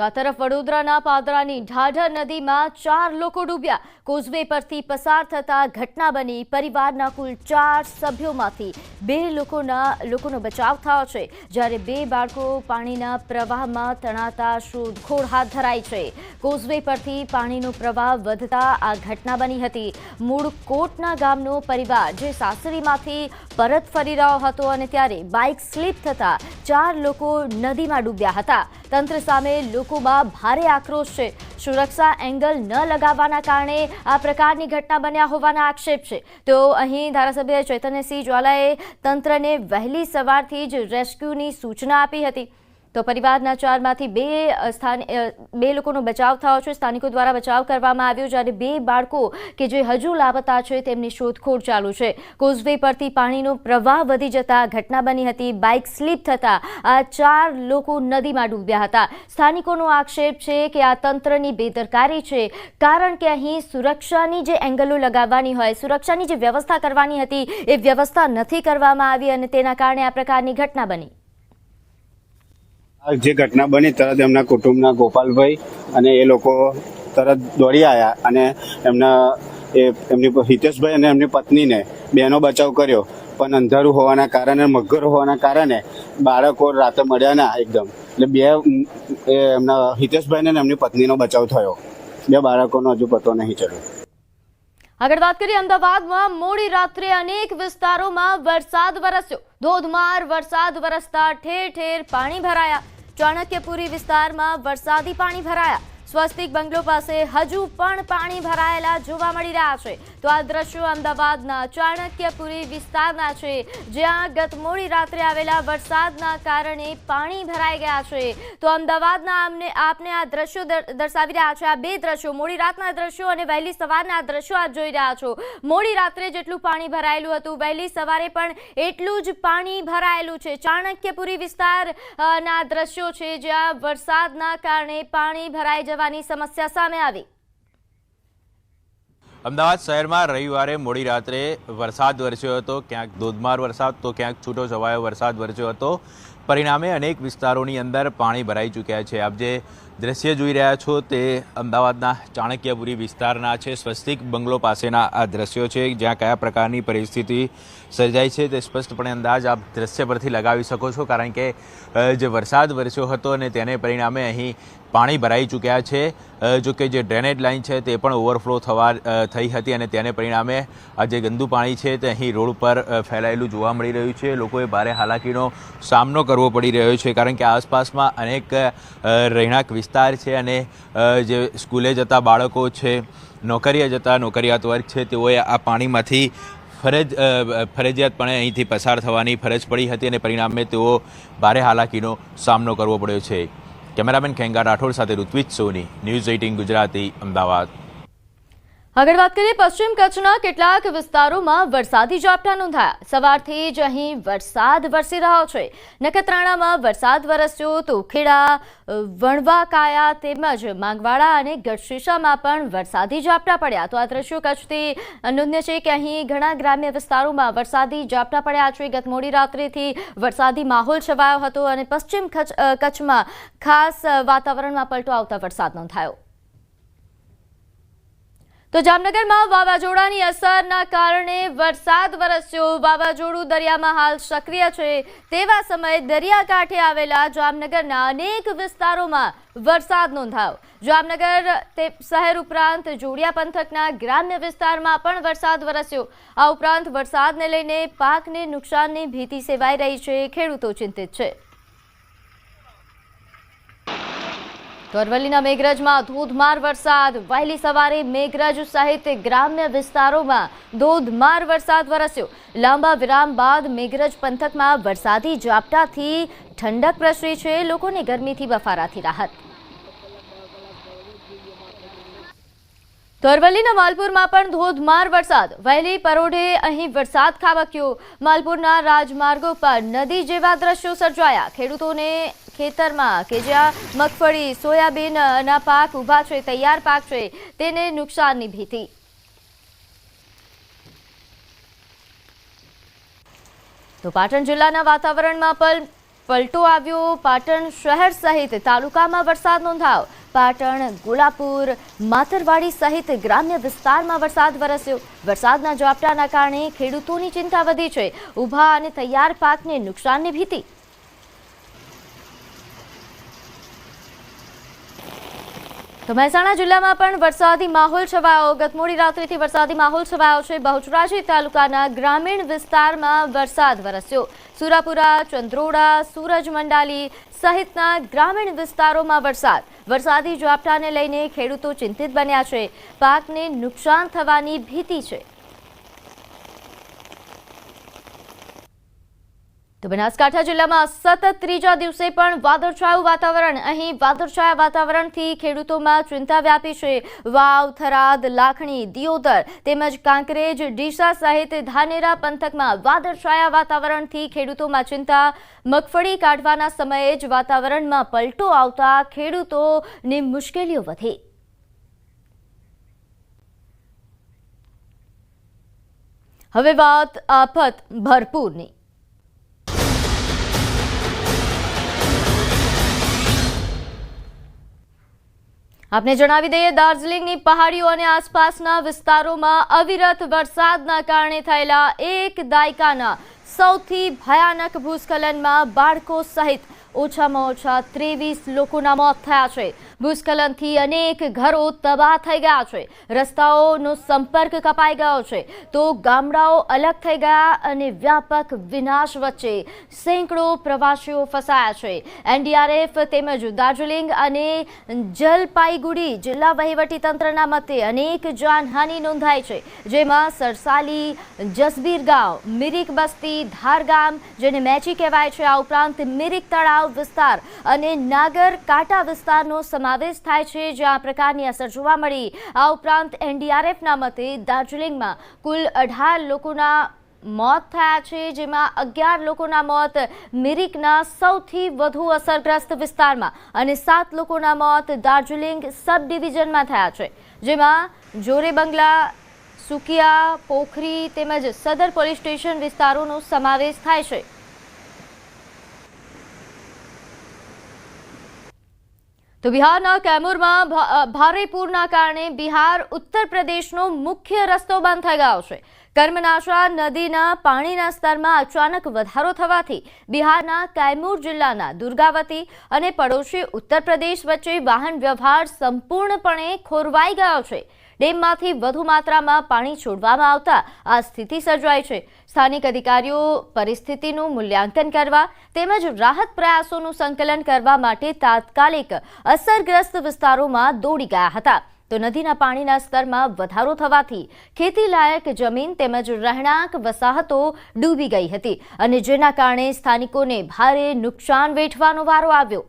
તો આ તરફ વડોદરાના પાદરાની ઢાઢર નદીમાં ચાર લોકો ડૂબ્યા. કોઝવે પરથી પસાર થતા ઘટના બની. પરિવારના કુલ ચાર સભ્યોમાંથી બે લોકોના લોકોનો બચાવ થયો છે, જ્યારે બે બાળકો પાણીના પ્રવાહમાં તણાતા શોધખોળ હાથ ધરાઈ છે. કોઝવે પરથી પાણીનો પ્રવાહ વધતા આ ઘટના બની હતી. મૂળ કોટના ગામનો પરિવાર, જે સાસરીમાંથી પરત ફરી રહ્યો હતો અને ત્યારે બાઇક સ્લીપ થતા ચાર લોકો નદીમાં ડૂબ્યા હતા. તંત્ર સામે લોકોમાં ભારે આક્રોશ છે. સુરક્ષા એંગલ ન લગાવવાના કારણે આ પ્રકારની ઘટના બન્યા હોવાના આક્ષેપ છે. તો અહીં ધારાસભ્ય ચૈતન્યસિંહ જ્વાલાએ તંત્રને વહેલી સવારથી જ રેસ્ક્યુની સૂચના આપી હતી. તો પરિવારના ચારમાંથી બે સ્થાન બે લોકોનો બચાવ થયો છે. સ્થાનિકો દ્વારા બચાવ કરવામાં આવ્યો જ્યારે બે બાળકો કે જે હજુ લાપતા છે તેમની શોધખોળ ચાલુ છે. કોઝવે પરથી પાણીનો પ્રવાહ વધી જતા ઘટના બની હતી. બાઇક સ્લીપ થતા આ ચાર લોકો નદીમાં ડૂબ્યા હતા. સ્થાનિકોનો આક્ષેપ છે કે આ તંત્રની બેદરકારી છે કારણ કે અહીં સુરક્ષાની જે એંગલો લગાવવાની હોય, સુરક્ષાની જે વ્યવસ્થા કરવાની હતી, એ વ્યવસ્થા નથી કરવામાં આવી અને તેના કારણે આ પ્રકારની ઘટના બની. જે ઘટના બની તરત એમના કુટુંબના ગોપાલભાઈ અને એ લોકો તરત દોડી આવ્યા અને એમના એ એમની હિતેશભાઈ અને એમની પત્નીને બેનો બચાવ કર્યો. પણ અંધારું હોવાના કારણે, મગર હોવાના કારણે બાળકો રાતે મળ્યા ના એકદમ. એટલે બે એમના હિતેશભાઈને એમની પત્નીનો બચાવ થયો. બે બાળકોનો હજુ પતો નહીં ચડ્યો. આગળ વાત કરીએ અમદાવાદમાં. મોડી રાત્રે અનેક વિસ્તારોમાં વરસાદ વરસ્યો. ધોધમાર વરસાદ વરસતા ઠેર ઠેર પાણી ભરાયા. ચાણક્યપુરી વિસ્તારમાં વરસાદી પાણી ભરાયા. સ્વસ્તિક બંગલો પાસે હજુ પણ પાણી ભરાયેલા જોવા મળી રહ્યા છે. તો આ દ્રશ્યો અમદાવાદના ચાણક્યપુરી વિસ્તારના છે, જ્યાં ગત મોડી રાત્રે આવેલા વરસાદના કારણે પાણી ભરાઈ ગયા છે. તો અમદાવાદના અમને, આપને આ દ્રશ્યો દર- દર્શાવી રહ્યા છે. આ બે દ્રશ્યો, મોડી રાતના દ્રશ્યો અને વહેલી સવારના દ્રશ્યો આપ જોઈ રહ્યા છો. મોડી રાત્રે જેટલું પાણી ભરાયેલું હતું, વહેલી સવારે પણ એટલું જ પાણી ભરાયેલું છે. ચાણક્યપુરી વિસ્તાર ના દ્રશ્યો છે, જ્યાં વરસાદના કારણે પાણી ભરાઈ જવાની સમસ્યા સામે આવી. અમદાવાદ શહેરમાં રવિવારે મોડી રાત્રે વરસાદ વરસ્યો હતો. ક્યાંક ધોધમાર વરસાદ તો ક્યાંક છૂટો છવાયો વરસાદ વરસ્યો હતો. પરિણામે અનેક વિસ્તારોની અંદર પાણી ભરાઈ ચૂક્યા છે. આપ જે દ્રશ્ય જોઈ રહ્યા છો તે અમદાવાદના ચાણક્યપુરી વિસ્તારના છે. સ્વસ્તિક બંગલો પાસેના આ દ્રશ્યો છે. જ્યાં કયા પ્રકારની પરિસ્થિતિ સર્જાઈ છે તે સ્પષ્ટપણે અંદાજ આપ દ્રશ્ય પરથી લગાવી શકો છો. કારણ કે જે વરસાદ વરસ્યો હતો અને તેને પરિણામે અહીં પાણી ભરાઈ ચૂક્યા છે. જો કે જે ડ્રેનેજ લાઇન છે તે પણ ઓવરફ્લો થવા થઈ હતી અને તેને પરિણામે આ જે ગંદુ પાણી છે તે અહીં રોડ પર ફેલાયેલું જોવા મળી રહ્યું છે. લોકોએ ભારે હાલાકીનો સામનો કરવો પડી રહ્યો છે, કારણ કે આસપાસમાં અનેક રહેણાંક વિસ્તાર છે અને જે સ્કૂલે જતા બાળકો છે, નોકરીએ જતા નોકરિયાત વર્ગ છે, તેઓએ આ પાણીમાંથી ફરજ ફરજિયાતપણે અહીંથી પસાર થવાની ફરજ પડી હતી અને પરિણામે તેઓ ભારે હાલાકીનો સામનો કરવો પડ્યો છે. કેમેરામેન ખેંગા રાઠોડ સાથે ઋત્વિજ સોની, ન્યૂઝ એઇટીન ગુજરાતી, અમદાવાદ. આગળ વાત કરીએ, પશ્ચિમ કચ્છના કેટલાક વિસ્તારોમાં વરસાદી ઝાપટા નોંધાયા. સવારથી જ અહીં વરસાદ વરસી રહ્યો છે. નખત્રાણામાં વરસાદ વરસ્યો તો ખેડા વણવાકાયા વણવા, કાયા તેમજ માંગવાડા અને ગઢશીશામાં પણ વરસાદી ઝાપટા પડ્યા. તો આ દ્રશ્યો કચ્છથી નોંધ્ય છે કે અહીં ઘણા ગ્રામ્ય વિસ્તારોમાં વરસાદી ઝાપટા પડ્યા છે. ગત મોડી રાત્રિથી વરસાદી માહોલ છવાયો હતો અને પશ્ચિમ કચ્છ કચ્છમાં ખાસ વાતાવરણમાં પલટો આવતા વરસાદ નોંધાયો. તો જામનગરમાં વાવાઝોડાની અસરના કારણે વરસાદ વરસ્યો. વાવાઝોડું દરિયામાં હાલ સક્રિય છે. તેવા સમયે દરિયાકાંઠે આવેલા જામનગરના અનેક વિસ્તારોમાં વરસાદ નોંધાયો. જામનગર તે શહેર ઉપરાંત જોડિયા પંથકના ગ્રામ્ય વિસ્તારમાં પણ વરસાદ વરસ્યો. આ ઉપરાંત વરસાદને લઈને પાકને નુકસાનની ભીતિ સેવાઈ રહી છે. ખેડૂતો ચિંતિત છે. તો અરવલ્લીના મેઘરજમાં ધોધમાર વરસાદ. વહેલી સવારે મેઘરજ સહિત ગ્રામ્ય વિસ્તારોમાં ધોધમાર વરસાદ વરસ્યો. લાંબા વિરામ બાદ મેઘરજ પંથકમાં વરસાદી ઝાપટાથી ઠંડક પ્રસરી છે. લોકોને ગરમીથી બફારાથી રાહત. તો અરવલ્લીના માલપુરમાં પણ ધોધમાર વરસાદ. વહેલી પરોઢે અહીં વરસાદ ખાબક્યો. માલપુરના રાજમાર્ગો પર નદી જેવા દ્રશ્યો સર્જાયા. ખેડૂતોને ખેતરમાં કે જ્યાં મગફળી સોયાબીનના પાક ઊભા છે, તૈયાર પાક છે, તેને નુકસાનની ભીતિ. તો પાટણ જિલ્લાના વાતાવરણમાં પણ પલટો આવ્યો. પાટણ શહેર સહિત તાલુકામાં વરસાદ નોંધાયો. પાટણ, ગોલાપુર, માતરવાડી સહિત ગ્રામ્ય વિસ્તારમાં વરસાદ વરસ્યો. વરસાદના ઝાપટાના કારણે ખેડૂતોની ચિંતા વધી છે. ઊભા અને તૈયાર પાકને નુકસાનની ભીતિ. તો મહેસાણા જિલ્લામાં પણ વરસાદી માહોલ છવાયો. ગત મોડી રાત્રિથી વરસાદી માહોલ છવાયો છે. બહુચરાજી તાલુકાના ગ્રામીણ વિસ્તારમાં વરસાદ વરસ્યો. સુરાપુરા, ચંદ્રોડા, સૂરજ મંડાલી સહિતના ગ્રામીણ વિસ્તારોમાં વરસાદ. વરસાદી ઝાપટાને લઈને ખેડૂતો ચિંતિત બન્યા છે. પાકને નુકસાન થવાની ભીતિ છે. તો બનાસકાંઠા જિલ્લામાં સતત ત્રીજા દિવસે પણ વાદળછાયું વાતાવરણ. અહીં વાદળછાયા વાતાવરણથી ખેડૂતોમાં ચિંતા વ્યાપી છે. વાવ, થરાદ, લાખણી, દિયોદર તેમજ કાંકરેજ, ડીસા સહિત ધાનેરા પંથકમાં વાદળછાયા વાતાવરણથી ખેડૂતોમાં ચિંતા. મગફળી કાઢવાના સમયે જ વાતાવરણમાં પલટો આવતા ખેડૂતોની મુશ્કેલીઓ વધી. હવે વાત આફત ભરપૂરની. આપને જણાવી દઈએ, દાર્જિલિંગની પહાડીઓ અને આસપાસના વિસ્તારોમાં અવિરત વરસાદના કારણે થયેલા એક દાયકાના સૌથી ભયાનક ભૂસ્ખલનમાં બાળકો સહિત ઓછામાં ઓછા ત્રેવીસ લોકોના મોત થયા છે. ભૂસ્ખલનથી અનેક ઘરો તબાહ થઈ ગયા છે. રસ્તાઓનો સંપર્ક કપાઈ ગયો છે. તો ગામડાઓ અલગ થઈ ગયા અને વ્યાપક વિનાશ વચ્ચે સેંકડો પ્રવાસીઓ ફસાયા છે. એનડીઆરએફ તેમજ દાર્જિલિંગ અને જલપાઈગુડી જિલ્લા વહીવટીતંત્રના મતે અનેક જાનહાનિ નોંધાઈ છે. જેમાં સરસાલી જસબીર ગામ મિરિક બસ્તી, ધારગામ, જેને મેચી કહેવાય છે, આ ઉપરાંત મિરિક તળાવ વિસ્તાર અને નાગર કાંટા વિસ્તારનો સમાવેશ થાય છે, જ્યાં આ પ્રકારની અસર જોવા મળી. આ ઉપરાંત એનડીઆરએફના મતે દાર્જિલિંગમાં કુલ અઢાર લોકોના મોત થયા છે, જેમાં અગિયાર લોકોના મોત મિરિકના સૌથી વધુ અસરગ્રસ્ત વિસ્તારમાં અને સાત લોકોના મોત દાર્જિલિંગ સબ ડિવિઝનમાં થયા છે. જેમાં જોરે બંગલા, સુકિયા, પોખરી તેમજ સદર પોલીસ સ્ટેશન વિસ્તારોનો સમાવેશ થાય છે. તો બિહારના કૈમૂરમાં ભારે પૂરના કારણે બિહાર ઉત્તર પ્રદેશનો મુખ્ય રસ્તો બંધ થઈ ગયો છે. કર્મનાશા નદીના પાણીના સ્તરમાં અચાનક વધારો થવાથી બિહારના કૈમૂર જિલ્લાના દુર્ગાવતી અને પડોશી ઉત્તર પ્રદેશ વચ્ચે વાહન વ્યવહાર સંપૂર્ણપણે ખોરવાઈ ગયો છે. ડેમમાંથી વધુ માત્રામાં પાણી છોડવામાં આવતા આ સ્થિતિ સર્જાઈ છે. સ્થાનિક અધિકારીઓ પરિસ્થિતિનું મૂલ્યાંકન કરવા તેમજ રાહત પ્રયાસોનું સંકલન કરવા માટે તાત્કાલિક અસરગ્રસ્ત વિસ્તારોમાં દોડી ગયા હતા. તો નદીના પાણીના સ્તરમાં વધારો થવાથી ખેતીલાયક જમીન તેમજ રહેણાંક વસાહતો ડૂબી ગઈ હતી અને જેના કારણે સ્થાનિકોને ભારે નુકસાન વેઠવાનો વારો આવ્યો.